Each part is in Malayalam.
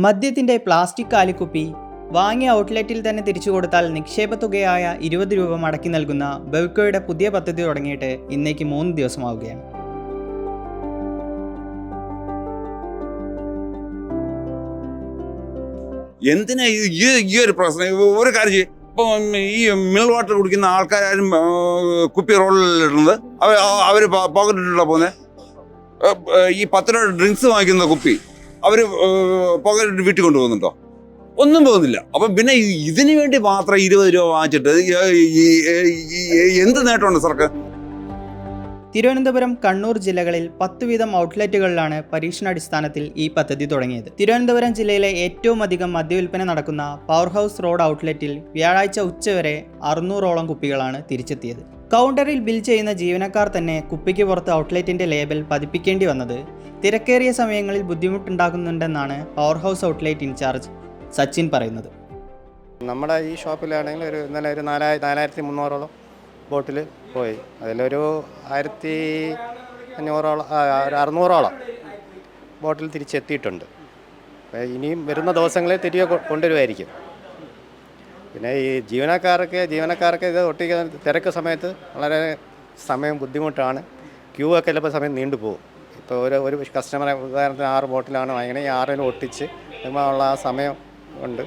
മദ്യത്തിന്റെ പ്ലാസ്റ്റിക് കാലിക്കുപ്പി വാങ്ങിയ ഔട്ട്ലെറ്റിൽ തന്നെ തിരിച്ചു കൊടുത്താൽ നിക്ഷേപ തുകയായ ഇരുപത് രൂപ മടക്കി നൽകുന്ന ബെവ്കോയുടെ പുതിയ പദ്ധതി തുടങ്ങിയിട്ട് ഇന്നേക്ക് മൂന്ന് ദിവസമാവുകയാണ്. എന്തിനാ ഈ ഈ- ഒരു പ്രശ്നം? ഒരു കാര്യം. ഇപ്പൊ ഈ മിനറൽ വാട്ടർ കുടിക്കുന്ന ആൾക്കാരും കുപ്പി റോളിലിടുന്നത് അവർ അവർ പോക്കറ്റിലുള്ള പോകുന്നത് ഈ പത്ത് രൂപ ഡ്രിങ്ക്സ് വാങ്ങിക്കുന്ന കുപ്പി. അവർ പുക വീട്ടിൽ കൊണ്ടുപോകുന്നുണ്ടോ? ഒന്നും പോകുന്നില്ല. അപ്പം പിന്നെ ഇതിനു വേണ്ടി മാത്രം ഇരുപത് രൂപ വാങ്ങിച്ചിട്ട് എന്ത് നേട്ടമുണ്ട് സർക്കാർ തിരുവനന്തപുരം കണ്ണൂർ ജില്ലകളിൽ പത്ത് വീതം ഔട്ട്ലെറ്റുകളിലാണ് പരീക്ഷണാടിസ്ഥാനത്തിൽ ഈ പദ്ധതി തുടങ്ങിയത്. തിരുവനന്തപുരം ജില്ലയിലെ ഏറ്റവും അധികം മദ്യവിൽപ്പന നടക്കുന്ന പവർ ഹൗസ് റോഡ് ഔട്ട്ലെറ്റിൽ വ്യാഴാഴ്ച ഉച്ചവരെ അറുന്നൂറോളം കുപ്പികളാണ് തിരിച്ചെത്തിയത്. കൗണ്ടറിൽ ബിൽ ചെയ്യുന്ന ജീവനക്കാർ തന്നെ കുപ്പിക്ക് പുറത്ത് ഔട്ട്ലെറ്റിന്റെ ലേബൽ പതിപ്പിക്കേണ്ടി വന്നത്. തിരക്കേറിയ സമയങ്ങളിൽ ബുദ്ധിമുട്ടുണ്ടാക്കുന്നുണ്ടെന്നാണ് power house outlet in charge Sachin പറയുന്നത്. നമ്മുടെ ഈ ഷോപ്പിലാണെങ്കിൽ ഒരു ഇന്നലെ ഒരു നാലായി നാലായിരത്തി മുന്നൂറോളം ബോട്ടിൽ പോയി. അതിലൊരു ആയിരത്തി അഞ്ഞൂറോളം അറുന്നൂറോളം ബോട്ടിൽ തിരിച്ചെത്തിയിട്ടുണ്ട്. ഇനിയും വരുന്ന ദിവസങ്ങളിൽ തിരികെ കൊണ്ടുവരുമായിരിക്കും. പിന്നെ ഈ ജീവനക്കാർക്ക് ജീവനക്കാർക്ക് ഇത് ഒട്ടിക്കാൻ തിരക്ക് സമയത്ത് വളരെ സമയം ബുദ്ധിമുട്ടാണ്. ക്യൂ ഒക്കെ ചിലപ്പോൾ സമയം നീണ്ടുപോകും ഇപ്പോൾ ഒരു ഒരു കസ്റ്റമറെ ഉദാഹരണത്തിന് ആറ് ബോട്ടിലാണ് വാങ്ങിക്കണേ ഈ ആറിന് ഒട്ടിച്ച് ഉള്ള ആ സമയം ഉണ്ട്.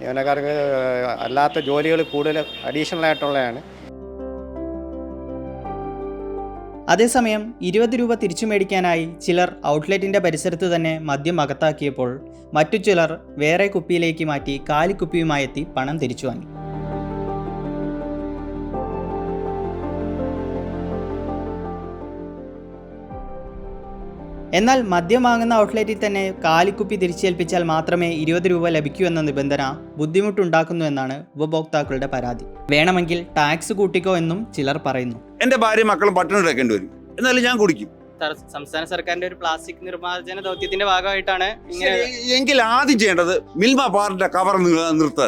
ജീവനക്കാർക്ക് അല്ലാത്ത ജോലികൾ കൂടുതൽ അഡീഷണൽ ആയിട്ടുള്ളതാണ്. അതേസമയം ഇരുപത് രൂപ തിരിച്ചു മേടിക്കാനായി ചിലർ ഔട്ട്ലെറ്റിന്റെ പരിസരത്ത് തന്നെ മദ്യം അകത്താക്കിയപ്പോൾ മറ്റു ചിലർ വേറെ കുപ്പിയിലേക്ക് മാറ്റി കാലിക്കുപ്പിയുമായി എത്തി പണം തിരിച്ചു വാങ്ങി. എന്നാൽ മദ്യം വാങ്ങുന്ന ഔട്ട്ലെറ്റിൽ തന്നെ കാലിക്കുപ്പി തിരിച്ചേൽപ്പിച്ചാൽ മാത്രമേ ഇരുപത് രൂപ ലഭിക്കൂ എന്ന നിബന്ധന ബുദ്ധിമുട്ടുണ്ടാക്കുന്നു എന്നാണ് ഉപഭോക്താക്കളുടെ പരാതി. വേണമെങ്കിൽ ടാക്സ് കൂട്ടിക്കോ എന്നും ചിലർ പറയുന്നു. എന്റെ ഭാര്യ മക്കളും പട്ടണം കിടക്കേണ്ടി വരും. എന്നാലും ഞാൻ കുടിക്കും. സംസ്ഥാന സർക്കാരിന്റെ ഒരു പ്ലാസ്റ്റിക് നിർമ്മാർജന ദൗത്യത്തിന്റെ ഭാഗമായിട്ടാണ് എങ്കിൽ ആദ്യം ചെയ്യേണ്ടത് മിൽമ പാലിന്റെ കവർ നിർത്ത്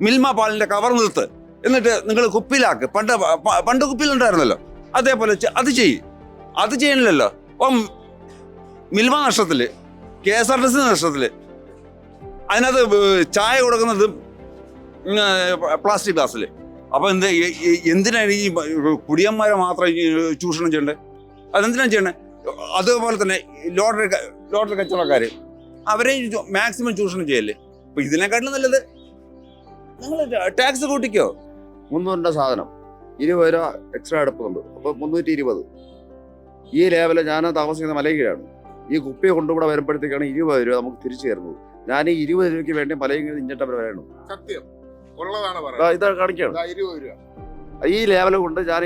മിൽമ പാലിന്റെ കവർ നിർത്ത്. എന്നിട്ട് നിങ്ങൾ കുപ്പിലാക്ക് പണ്ട് പണ്ട് കുപ്പിയിലുണ്ടായിരുന്നല്ലോ. അതേപോലെ അത് ചെയ്യ്. അത് ചെയ്യണില്ലല്ലോ. അപ്പം മിൽമ നഷ്ടത്തിൽ K S R T C നഷ്ടത്തിൽ അതിനകത്ത് ചായ കൊടുക്കുന്നത് പ്ലാസ്റ്റിക് ഗ്ലാസ്സിൽ അപ്പൊ എന്ത് എന്തിനാണ് ഈ കുടിയന്മാരെ മാത്രം ചൂഷണം ചെയ്യണ്ടേ? അതെന്തിനാണ് ചെയ്യണ്ടേ? അതുപോലെ തന്നെ ലോട്ടറി ലോട്ടറി കച്ചവടക്കാർ അവരെ മാക്സിമം ചൂഷണം ചെയ്യല്ലേ? അപ്പൊ ഇതിനെക്കാട്ടിലും നല്ലത് നിങ്ങൾ ടാക്സ് കൂട്ടിക്കോ? മുന്നൂറിന്റെ സാധനം. ഇരുപത് രൂപ എക്സ്ട്രാ എടുപ്പുണ്ട് അപ്പോൾ മുന്നൂറ്റി ഇരുപത് ഈ ലേവൽ ഞാൻ താമസിക്കുന്ന മലയിലാണ് ഈ കുപ്പി കൊണ്ടുകൂടെ വരുമ്പോഴത്തേക്കാണ് ഇരുപത് രൂപ നമുക്ക് തിരിച്ചു തരുന്നത്. ഞാൻ ഈ ഇരുപത് രൂപയ്ക്ക് വേണ്ടി മലയിൽ ഇഞ്ചട്ട അവർ വരണം. സത്യം. ഉള്ളതാണ് ഇതാ രൂപ. ഈ ലേവൽ കൊണ്ട് ഞാൻ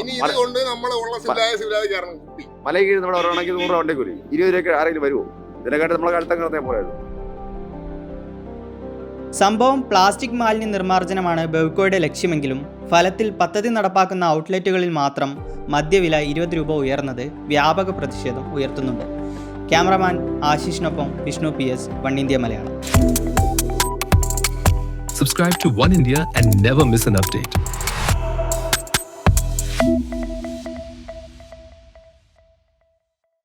ഇനി ഇത് കൊണ്ട് നമ്മൾ ഉള്ള കാരണം കുപ്പി നമ്മുടെ ഒരാണെങ്കിൽ നൂറ് വണ്ടി കൂലി. ഇരുപത് രൂപയ്ക്ക് ആരെങ്കിലും വരുമോ ഇതിനെക്കാട്ട് നമ്മളെ കഴുത്തങ്ങനത്തെ പോയത് സംഭവം പ്ലാസ്റ്റിക് മാലിന്യ നിർമ്മാർജനമാണ് ബെവ്കോയുടെ ലക്ഷ്യമെങ്കിലും ഫലത്തിൽ പദ്ധതി നടപ്പാക്കുന്ന ഔട്ട്ലെറ്റുകളിൽ മാത്രം മദ്യവില ഇരുപത് രൂപ ഉയർന്നത് വ്യാപക പ്രതിഷേധം ഉയർത്തുന്നുണ്ട്. Cameraman ആശിഷിനൊപ്പം Vishnu P S One India Malayalam. Subscribe to One India and never miss an update.